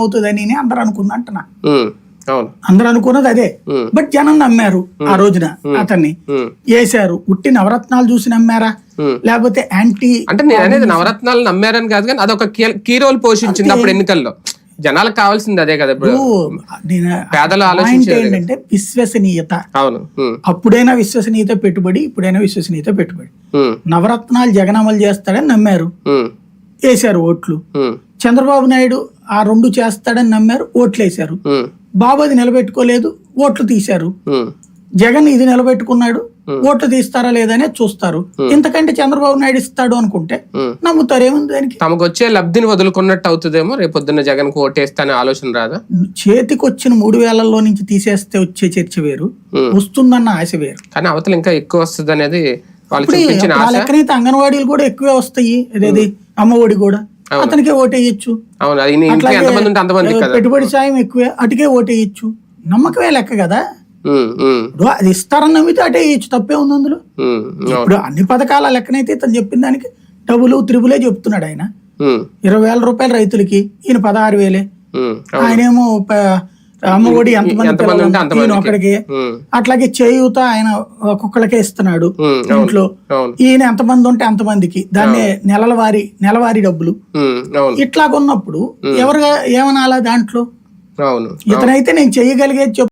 అవుతుందని అందరూ అనుకుంది అంటున్నా. అందరూ అనుకున్నది అదే. బట్ జనం నమ్మారు ఆ రోజున అతన్ని. వేశారు ఉట్టి నవరత్నాలు చూసి నమ్మారా. లేకపోతే యాంటీ అంటే నేను అనేది నవరత్నాలు నమ్మారని కాదు కానీ అదొక కీ రోల్ పోషించింది అప్పుడు ఎన్నికల్లో. జనాలకు కావాల్సింది అదే కదా ఇప్పుడు. పేదలు ఏంటంటే విశ్వసనీయత. అవును. అప్పుడైనా విశ్వసనీయత పెట్టుబడి ఇప్పుడైనా విశ్వసనీయత పెట్టుబడి. నవరత్నాలు జగన్ అమలు చేస్తాడని నమ్మారు. వేశారు ఓట్లు. చంద్రబాబు నాయుడు ఆ రెండు చేస్తాడని నమ్మారు ఓట్లు వేశారు బాబు అది నిలబెట్టుకోలేదు ఓట్లు తీశారు. జగన్ ఇది నిలబెట్టుకున్నాడు ఓట్లు తీస్తారా లేదనే చూస్తారు. ఇంతకంటే చంద్రబాబు నాయుడు ఇస్తాడు అనుకుంటే. నమ్ముతారు ఏముంది దానికి? తమకు వచ్చే లబ్ధిని వదులుకున్నట్టు అవుతుందేమో రేపు పొద్దున్న జగన్కు ఓటేస్తానే ఆలోచన రాదా? చేతికి వచ్చిన మూడు వేలల్లో నుంచి తీసేస్తే వచ్చే చర్చ వేరు. వస్తుందన్న ఆశ వేరు. కానీ అవతల ఇంకా ఎక్కువ వస్తుంది అనేది వాళ్ళు అంగన్వాడీలు కూడా ఎక్కువే వస్తాయి. అదేది అమ్మఒడి కూడా. అతనికే ఓటేయచ్చు. పెట్టుబడి సాయం ఎక్కువే అటుకే ఓటేయచ్చు. నమ్మకమే లెక్క కదా? ఇప్పుడు అది ఇస్తారని నమ్మితే అటే వేయచ్చు తప్పే ఉంది అందులో. ఇప్పుడు అన్ని పథకాల లెక్కనైతే ఇతను చెప్పిన దానికి డబుల్ త్రిబులే చెప్తున్నాడు ఆయన. ఇరవై వేల రూపాయలు రైతులకి ఈయన పదహారు వేలే. ఆయనేమో అమ్మఒడి ఎంతమంది పిల్లలు. ఒకడికి అట్లాగే చేయూత ఆయన ఒక్కొక్కడికే ఇస్తున్నాడు ఇంట్లో. ఈయన ఎంతమంది ఉంటే అంతమందికి. దాన్ని నెలల వారి నెలవారీ డబ్బులు. ఇట్లాగున్నప్పుడు ఎవరు ఏమనాలా దాంట్లో? ఇతనైతే నేను చేయగలిగేది చెప్పు